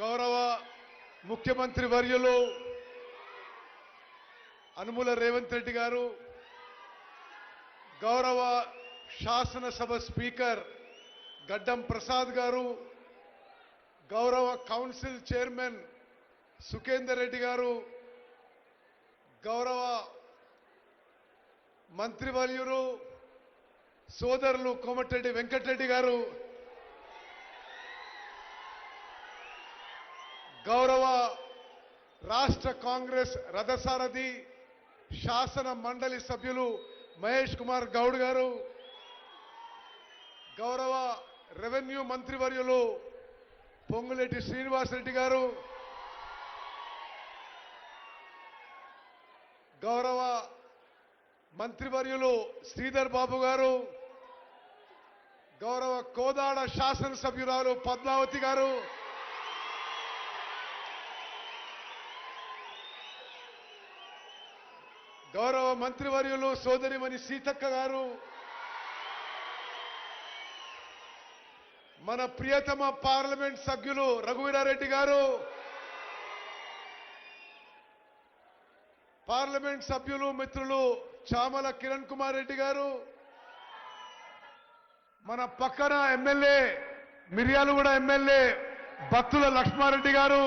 గౌరవ ముఖ్యమంత్రి వర్యులు అనుముల రేవంత్ రెడ్డి గారు గౌరవ శాసనసభ స్పీకర్ గడ్డం ప్రసాద్ గారు గౌరవ కౌన్సిల్ చైర్మన్ సుఖేందర్ రెడ్డి గారు గౌరవ మంత్రివర్యులు సోదరులు కోమటిరెడ్డి వెంకటరెడ్డి గారు గౌరవ రాష్ట్ర కాంగ్రెస్ రథసారథి శాసన మండలి సభ్యులు మహేష్ కుమార్ గౌడ్ గారు గౌరవ రెవెన్యూ మంత్రివర్యులు పొంగులేటి శ్రీనివాసరెడ్డి గారు గౌరవ మంత్రివర్యులు శ్రీధర్ బాబు గారు గౌరవ కోదాడ శాసనసభ్యురాలు పద్మావతి గారు గౌరవ మంత్రివర్యులు సోదరిమణి సీతక్క గారు మన ప్రియతమ పార్లమెంట్ సభ్యులు రఘువీరారెడ్డి గారు పార్లమెంట్ సభ్యులు మిత్రులు చామల కిరణ్ కుమార్ రెడ్డి గారు మన పక్కన ఎమ్మెల్యే మిర్యాలగూడ ఎమ్మెల్యే బత్తుల లక్ష్మారెడ్డి గారు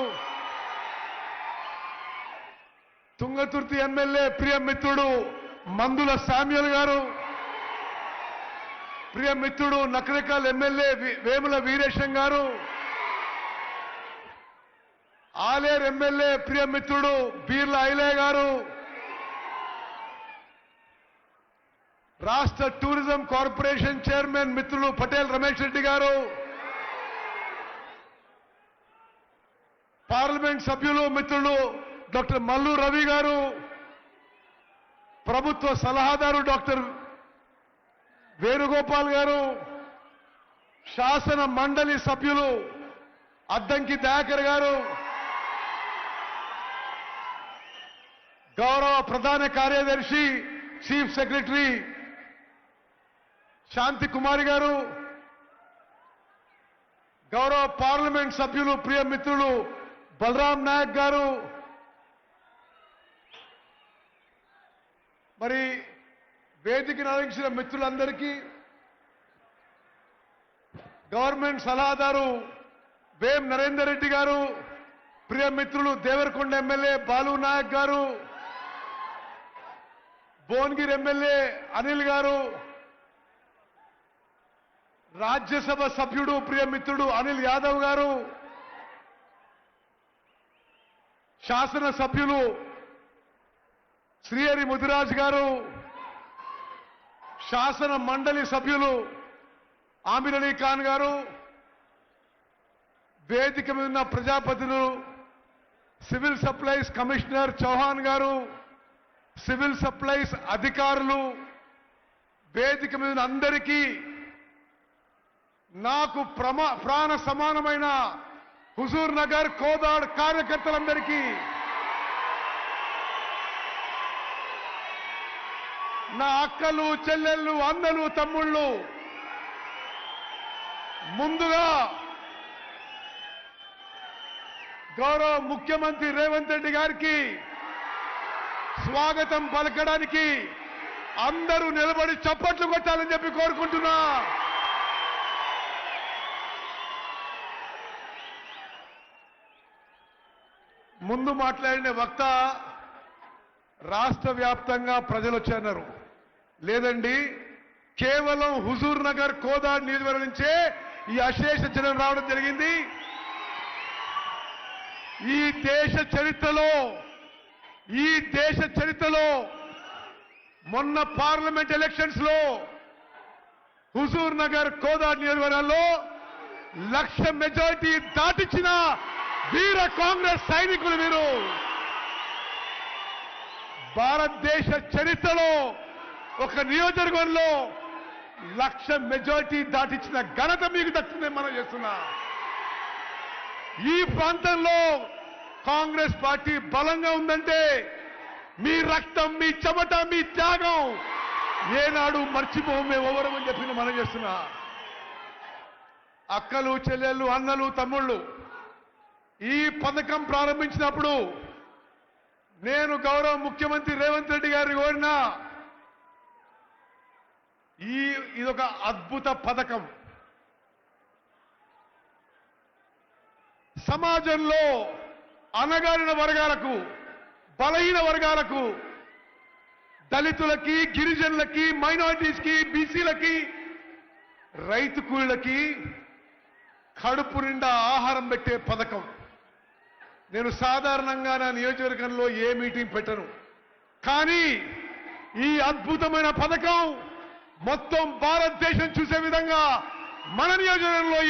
తుంగతుర్తి ఎమ్మెల్యే ప్రియమిత్రుడు మందుల సామ్యుల్ గారు. ప్రియమిత్రుడు నకరికల్ ఎమ్మెల్యే వేముల వీరేశం గారు. ఆలేరు ఎమ్మెల్యే ప్రియమిత్రుడు బీర్ల ఐలే గారు. రాష్ట్ర టూరిజం కార్పొరేషన్ చైర్మన్ మిత్రులు పటేల్ రమేష్ రెడ్డి గారు. పార్లమెంట్ సభ్యులు మిత్రులు డాక్టర్ మల్లు రవి గారు ప్రభుత్వ సలహాదారు డాక్టర్ వేణుగోపాల్ గారు శాసన మండలి సభ్యులు అద్దంకి దయాకర్ గారు గౌరవ ప్రధాన కార్యదర్శి చీఫ్ సెక్రటరీ శాంతి కుమారి గారు గౌరవ పార్లమెంట్ సభ్యులు ప్రియ మిత్రులు బలరాం నాయక్ గారు మరి వేదికను అలంకించిన మిత్రులందరికీ గవర్నమెంట్ సలహాదారు వేం నరేందర్ రెడ్డి గారు ప్రియ మిత్రులు దేవరకొండ ఎమ్మెల్యే బాలు నాయక్ గారు భువనగిరి ఎమ్మెల్యే అనిల్ గారు రాజ్యసభ సభ్యుడు ప్రియమిత్రుడు అనిల్ యాదవ్ గారు శాసన సభ్యులు శ్రీహరి ముదిరాజ్ గారు శాసన మండలి సభ్యులు ఆమిర్ అలీ ఖాన్ గారు వేదిక మీద ఉన్న ప్రజాప్రతినిధులు civil supplies commissioner Chauhan garu civil supplies అధికారులు వేదిక మీద అందరికీ నాకు ప్రమా ప్రాణ సమానమైన హుజూర్ నగర్ కోదాడ్ కార్యకర్తలందరికీ నా అక్కలు చెల్లెళ్ళు అన్నలు తమ్ముళ్ళు. ముందుగా గౌరవ ముఖ్యమంత్రి రేవంత్ రెడ్డి గారికి స్వాగతం పలకడానికి అందరూ నిలబడి చప్పట్లు కొట్టాలని చెప్పి కోరుకుంటున్నా. ముందు మాట్లాడిన వక్త రాష్ట్ర వ్యాప్తంగా ప్రజలు వచ్చారు. లేదండి కేవలం హుజూర్ నగర్ కోదా నియోజకవర్గం నుంచే ఈ అశేష జనం రావడం జరిగింది. ఈ దేశ చరిత్రలో ఈ దేశ చరిత్రలో మొన్న పార్లమెంట్ ఎలక్షన్స్లో హుజూర్ నగర్ కోదాడ్ నియోజకవర్గాల్లో లక్ష మెజారిటీ దాటించిన వీర కాంగ్రెస్ సైనికులు మీరు. భారతదేశ చరిత్రలో ఒక నియోజకవర్గంలో లక్ష మెజారిటీ దాటించిన ఘనత మీకు దక్కిందని మనం చేస్తున్నా. ఈ ప్రాంతంలో కాంగ్రెస్ పార్టీ బలంగా ఉందంటే మీ రక్తం మీ చెమట మీ త్యాగం ఏనాడు మర్చిపోము మేము ఎవరమని చెప్పి మనం చేస్తున్నా. అక్కలు చెల్లెళ్ళు అన్నలు తమ్ముళ్ళు ఈ పథకం ప్రారంభించినప్పుడు నేను గౌరవ ముఖ్యమంత్రి రేవంత్ రెడ్డి గారిని కోరినా ఈ ఇదొక అద్భుత పథకం. సమాజంలో అనగారిన వర్గాలకు బలహీన వర్గాలకు దళితులకి గిరిజనులకి మైనారిటీస్కి బీసీలకి రైతు కూలీలకి కడుపు నిండా ఆహారం పెట్టే పథకం. నేను సాధారణంగా నా నియోజకవర్గంలో ఏ మీటింగ్ పెట్టను. కానీ ఈ అద్భుతమైన పథకం మొత్తం భారతదేశం చూసే విధంగా మన నియోజకవర్గంలో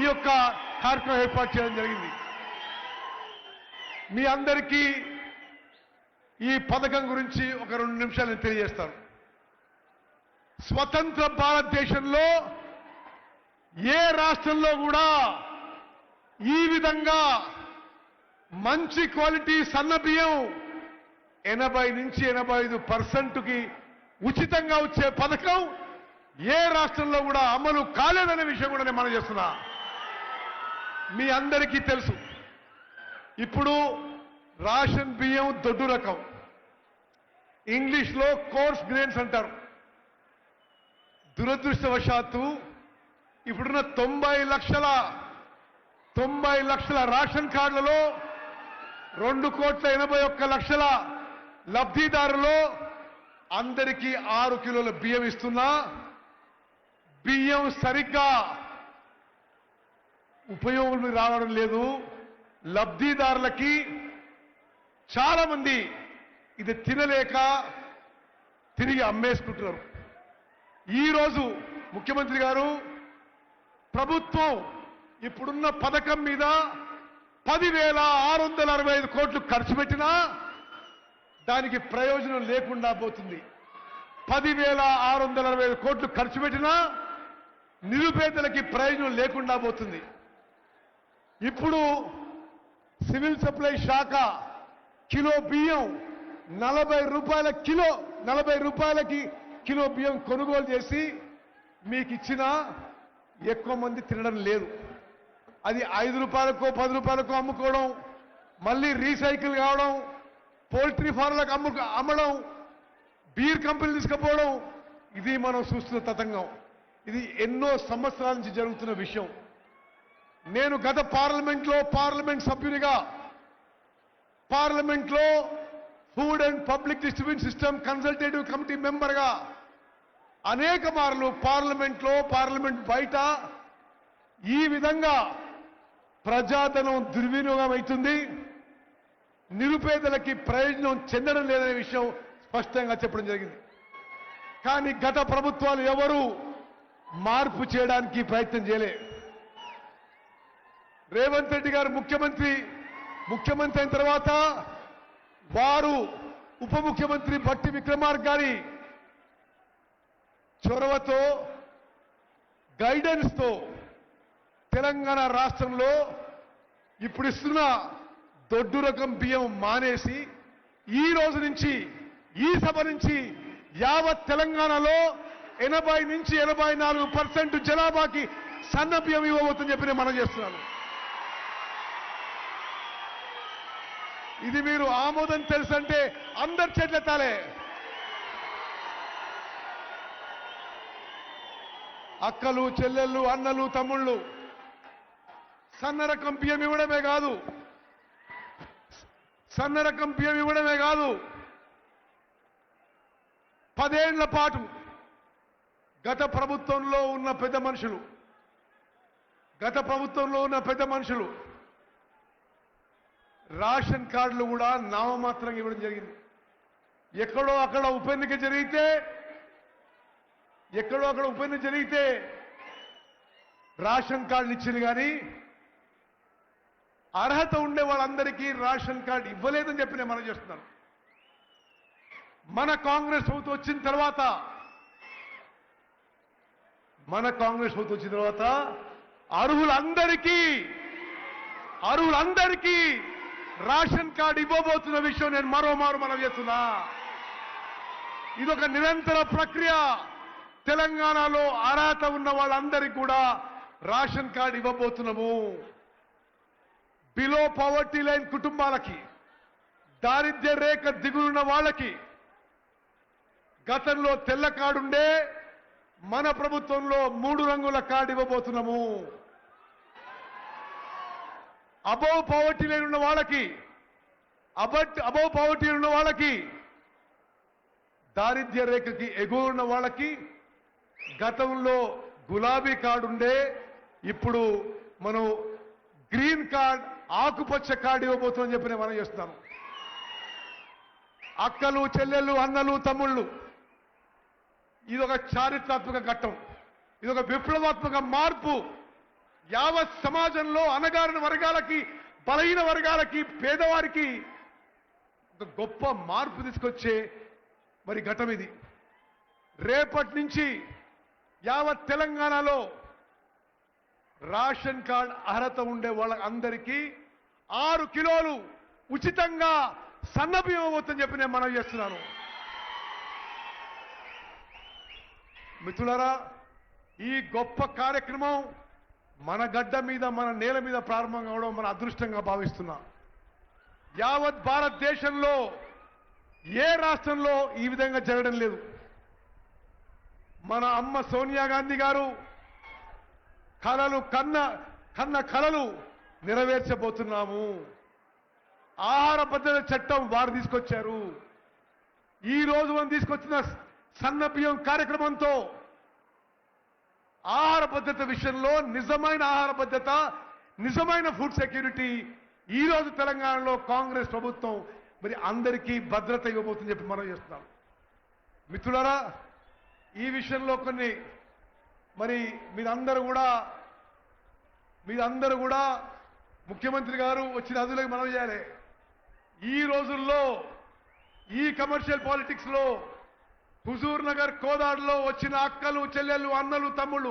ఈ యొక్క కార్యక్రమం ఏర్పాటు చేయడం జరిగింది. మీ అందరికీ ఈ పథకం గురించి ఒక రెండు నిమిషాలు నేను తెలియజేస్తాను. స్వతంత్ర భారతదేశంలో ఏ రాష్ట్రంలో కూడా ఈ విధంగా మంచి క్వాలిటీ సన్నబియ్యం ఎనభై నుంచి ఎనభై ఐదు పర్సెంట్కి ఉచితంగా వచ్చే పథకం ఏ రాష్ట్రంలో కూడా అమలు కాలేదనే విషయం కూడా నేను మనం చేస్తున్నా. మీ అందరికీ తెలుసు. ఇప్పుడు రాషన్ బియ్యం దొడ్డు రకం. ఇంగ్లీష్లో కోర్స్ గ్రెయిన్స్ అంటారు. దురదృష్టవశాత్తు ఇప్పుడున్న తొంభై లక్షల తొంభై లక్షల రేషన్ కార్డులలో రెండు కోట్ల ఎనభై ఒక్క లక్షల లబ్ధిదారులు అందరికీ ఆరు కిలోల బియ్యం ఇస్తున్నా. బియ్యం సరిగ్గా ఉపయోగం రావడం లేదు. లబ్ధిదారులకి చాలా మంది ఇది తినలేక తిరిగి అమ్మేసుకుంటున్నారు. ఈరోజు ముఖ్యమంత్రి గారు ప్రభుత్వం ఇప్పుడున్న పథకం మీద పదివేల ఆరు వందల అరవై ఐదు కోట్లు ఖర్చు పెట్టినా దానికి ప్రయోజనం లేకుండా పోతుంది. పదివేల ఆరు వందల అరవై ఐదు కోట్లు ఖర్చు పెట్టినా నిరుపేదలకి ప్రయోజనం లేకుండా పోతుంది. ఇప్పుడు సివిల్ సప్లై శాఖ కిలో బియ్యం నలభై రూపాయల కిలో నలభై రూపాయలకి కిలో బియ్యం కొనుగోలు చేసి మీకు ఇచ్చినా ఎక్కువ మంది తినడం లేదు. అది ఐదు రూపాయలకో పది రూపాయలకో అమ్ముకోవడం మళ్ళీ రీసైకిల్ కావడం పోల్ట్రీ ఫార్మ్లకు అమ్ము అమ్మడం బీర్ కంపెనీలు తీసుకుపోవడం ఇది మనం చూస్తున్న తతంగం. ఇది ఎన్నో సంవత్సరాల నుంచి జరుగుతున్న విషయం. నేను గత పార్లమెంట్లో పార్లమెంట్ సభ్యునిగా పార్లమెంట్లో food and public distribution system consultative committee మెంబర్గా అనేక మార్లు పార్లమెంట్లో పార్లమెంట్ బయట ఈ విధంగా ప్రజాధనం దుర్వినియోగం అవుతుంది. నిరుపేదలకి ప్రయోజనం చెందడం లేదనే విషయం స్పష్టంగా చెప్పడం జరిగింది. కానీ గత ప్రభుత్వాలు ఎవరు మార్పు చేయడానికి ప్రయత్నం చేయలే. రేవంత్ రెడ్డి గారు ముఖ్యమంత్రి ముఖ్యమంత్రి అయిన తర్వాత వారు ఉప ముఖ్యమంత్రి భట్టి విక్రమార్క గారి చొరవతో గైడెన్స్తో తెలంగాణ రాష్ట్రంలో ఇప్పుడు ఇస్తున్న దొడ్డు రకం బియ్యం మానేసి ఈ రోజు నుంచి ఈ సభ నుంచి యావత్ తెలంగాణలో ఎనభై నుంచి ఎనభై నాలుగు పర్సెంట్ జనాభాకి సన్న బియ్యం ఇవ్వబోతుందని చెప్పి నేను మనం చేస్తున్నాను. ఇది మీరు ఆమోదం తెలుసంటే అందరి చేతులెత్తాలే అక్కలు చెల్లెళ్ళు అన్నలు తమ్ముళ్ళు సన్న రకం బియ్యం ఇవ్వడమే కాదు సన్న రకం బియ్యం ఇవ్వడమే కాదు. పదేళ్ళ పాటు గత ప్రభుత్వంలో ఉన్న పెద్ద మనుషులు గత ప్రభుత్వంలో ఉన్న పెద్ద మనుషులు రేషన్ కార్డులు కూడా నామమాత్రంగా ఇవ్వడం జరిగింది. ఎక్కడో అక్కడ ఉప ఎన్నిక జరిగితే ఎక్కడో అక్కడ ఉప ఎన్నిక జరిగితే రేషన్ కార్డులు ఇచ్చింది కానీ అర్హత ఉండే వాళ్ళందరికీ రేషన్ కార్డు ఇవ్వలేదని చెప్పి నేను మనం చేస్తున్నాను. మన కాంగ్రెస్ ప్రభుత్వం వచ్చిన తర్వాత మన కాంగ్రెస్ ప్రభుత్వం వచ్చిన తర్వాత అర్హులందరికీ అర్హులందరికీ రేషన్ కార్డు ఇవ్వబోతున్న విషయం నేను మరోమారు మనం చేస్తున్నా. ఇదొక నిరంతర ప్రక్రియ. తెలంగాణలో అర్హత ఉన్న వాళ్ళందరికీ కూడా రేషన్ కార్డు ఇవ్వబోతున్నాము. బిలో పవర్టీ లైన్ కుటుంబాలకి దారిద్ర్య రేఖ దిగులున్న వాళ్ళకి గతంలో తెల్ల కార్డుండే మన ప్రభుత్వంలో మూడు రంగుల కార్డు ఇవ్వబోతున్నాము. అబౌవ్ పవర్టీ లైన్ ఉన్న వాళ్ళకి అబట్ అబౌవ్ పవర్టీ ఉన్న వాళ్ళకి దారిద్ర్య రేఖకి ఎగువ ఉన్న వాళ్ళకి గతంలో గులాబీ కార్డు ఉండే ఇప్పుడు మనం గ్రీన్ కార్డ్ ఆకుపచ్చ కార్డు ఇవ్వబోతుందని చెప్పి నేను మనం చేస్తున్నాను అక్కలు చెల్లెళ్ళు అన్నలు తమ్ముళ్ళు. ఇది ఒక చారిత్రాత్మక ఘట్టం. ఇది ఒక విప్లవాత్మక మార్పు. యావత్ సమాజంలో అనగారిన వర్గాలకి బలహీన వర్గాలకి పేదవారికి ఒక గొప్ప మార్పు తీసుకొచ్చే మరి ఘటం ఇది. రేపటి నుంచి యావత్ తెలంగాణలో రేషన్ కార్డ్ అర్హత ఉండే వాళ్ళ అందరికీ ఆరు కిలోలు ఉచితంగా సన్నబియ్యం అవుతుందని చెప్పి నేను మనవి చేస్తున్నాను. మిత్రులరా ఈ గొప్ప కార్యక్రమం మన గడ్డ మీద మన నేల మీద ప్రారంభం కావడం మన అదృష్టంగా భావిస్తున్నా. యావత్ భారతదేశంలో ఏ రాష్ట్రంలో ఈ విధంగా జరగడం లేదు. మన అమ్మ సోనియా గాంధీ గారు కళలు కన్న కన్న కళలు నెరవేర్చబోతున్నాము. ఆహార భద్రత చట్టం వారు తీసుకొచ్చారు. ఈ రోజు మనం తీసుకొచ్చిన సన్న బియ్యం కార్యక్రమంతో ఆహార భద్రత విషయంలో నిజమైన ఆహార భద్రత నిజమైన ఫుడ్ సెక్యూరిటీ ఈ రోజు తెలంగాణలో కాంగ్రెస్ ప్రభుత్వం మరి అందరికీ భద్రత ఇవ్వబోతుందని చెప్పి మనం చేస్తున్నాం. మిత్రులారా ఈ విషయంలో కొన్ని మరి మీరందరూ కూడా మీరందరూ కూడా ముఖ్యమంత్రి గారు వచ్చిన అదులకు మనం చేయాలి. ఈ రోజుల్లో ఈ కమర్షియల్ పాలిటిక్స్లో హుజూర్ నగర్ కోదాడులో వచ్చిన అక్కలు చెల్లెళ్ళు అన్నలు తమ్ముళ్ళు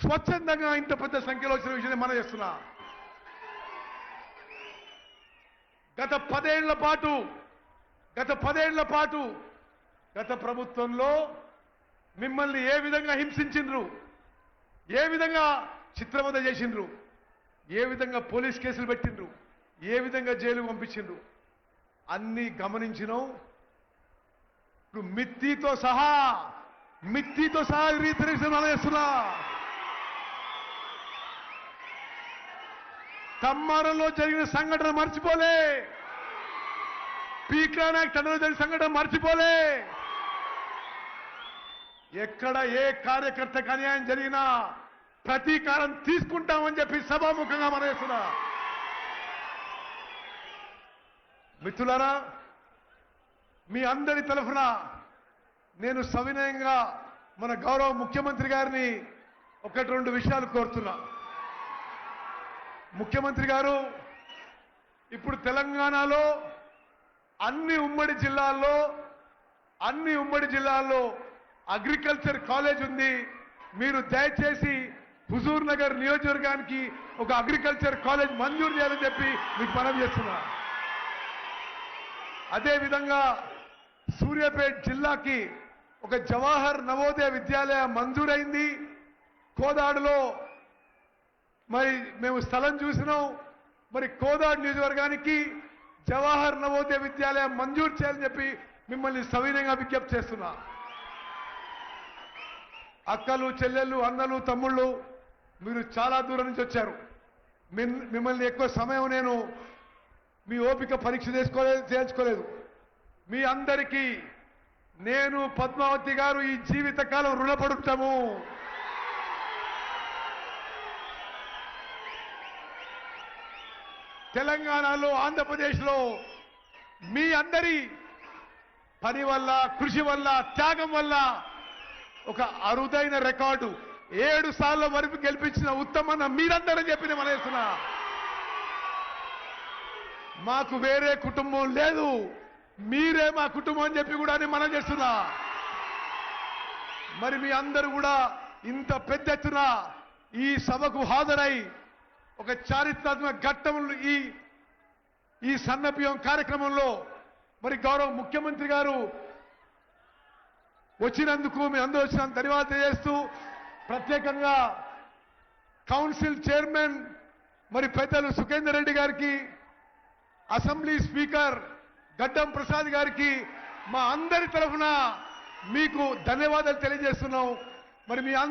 స్వచ్ఛందంగా ఇంత పెద్ద సంఖ్యలో వచ్చిన విషయాన్ని మనం చేస్తున్నా. గత పదేళ్ళ పాటు గత పదేళ్ళ పాటు గత ప్రభుత్వంలో మిమ్మల్ని ఏ విధంగా హింసించిండ్రు? ఏ విధంగా చిత్రవద చేసిండ్రు? ఏ విధంగా పోలీస్ కేసులు పెట్టిండ్రు? ఏ విధంగా జైలు పంపించిండ్రు? అన్ని గమనించినాం. ఇప్పుడు మిత్తితో సహా మిత్తితో సహా రీతిరేషన్ చేస్తున్నా. కమ్మారంలో జరిగిన సంఘటన మర్చిపోలే. పీకా నాయక్ తండ్రిలో జరిగిన సంఘటన మర్చిపోలే. ఎక్కడ ఏ కార్యకర్తకు అన్యాయం జరిగినా ప్రతీకారం తీసుకుంటామని చెప్పి సభాముఖంగా మనవేస్తున్నా. మిత్రులారా మీ అందరి తరఫున నేను సవినయంగా మన గౌరవ ముఖ్యమంత్రి గారిని ఒకటి రెండు విషయాలు కోరుతున్నా. ముఖ్యమంత్రి గారు ఇప్పుడు తెలంగాణలో అన్ని ఉమ్మడి జిల్లాల్లో అన్ని ఉమ్మడి జిల్లాల్లో అగ్రికల్చర్ కాలేజ్ ఉంది. మీరు దయచేసి హుజూర్ నగర్ నియోజకవర్గానికి ఒక అగ్రికల్చర్ కాలేజ్ మంజూరు చేయాలని చెప్పి మీకు మనం చేస్తున్నా. అదేవిధంగా సూర్యాపేట జిల్లాకి ఒక జవాహర్ నవోదయ విద్యాలయం మంజూరైంది. కోదాడులో మరి మేము స్థలం చూసినాం. మరి కోదాడు నియోజకవర్గానికి జవాహర్ నవోదయ విద్యాలయం మంజూరు చేయాలని చెప్పి మిమ్మల్ని సవినయంగా విజ్ఞప్తి చేస్తున్నా. అక్కలు చెల్లెళ్ళు అన్నలు తమ్ముళ్ళు మీరు చాలా దూరం నుంచి వచ్చారు. మిమ్మల్ని ఎక్కువ సమయం నేను మీ ఓపిక పరీక్ష చేసుకోలేదు చేయించుకోలేదు. మీ అందరికీ నేను పద్మావతి గారు ఈ జీవితకాలం రుణపడుతాము. తెలంగాణలో ఆంధ్రప్రదేశ్లో మీ అందరి పని వల్ల కృషి వల్ల త్యాగం వల్ల ఒక అరుదైన రికార్డు ఏడు సార్లు వరకు గెలిపించిన ఉత్తమన్న మీరందరూ చెప్పిన నేను మాకు వేరే కుటుంబం లేదు. మీరే మా కుటుంబం అని చెప్పి కూడా మనం చేస్తున్నా. మరి మీ అందరూ కూడా ఇంత పెద్ద ఎత్తున ఈ సభకు హాజరై ఒక చారిత్రాత్మక ఘట్టములు ఈ ఈ సన్నబియ్యం కార్యక్రమంలో మరి గౌరవ ముఖ్యమంత్రి గారు వచ్చినందుకు మీ అందరూ వచ్చినందుకు ధన్యవాదాలు తెలియజేస్తూ ప్రత్యేకంగా కౌన్సిల్ చైర్మన్ మరి పెద్దలు సుఖేందర్ రెడ్డి గారికి అసెంబ్లీ స్పీకర్ గడ్డం ప్రసాద్ గారికి మా అందరి తరఫున మీకు ధన్యవాదాలు తెలియజేస్తున్నాం. మరి మీ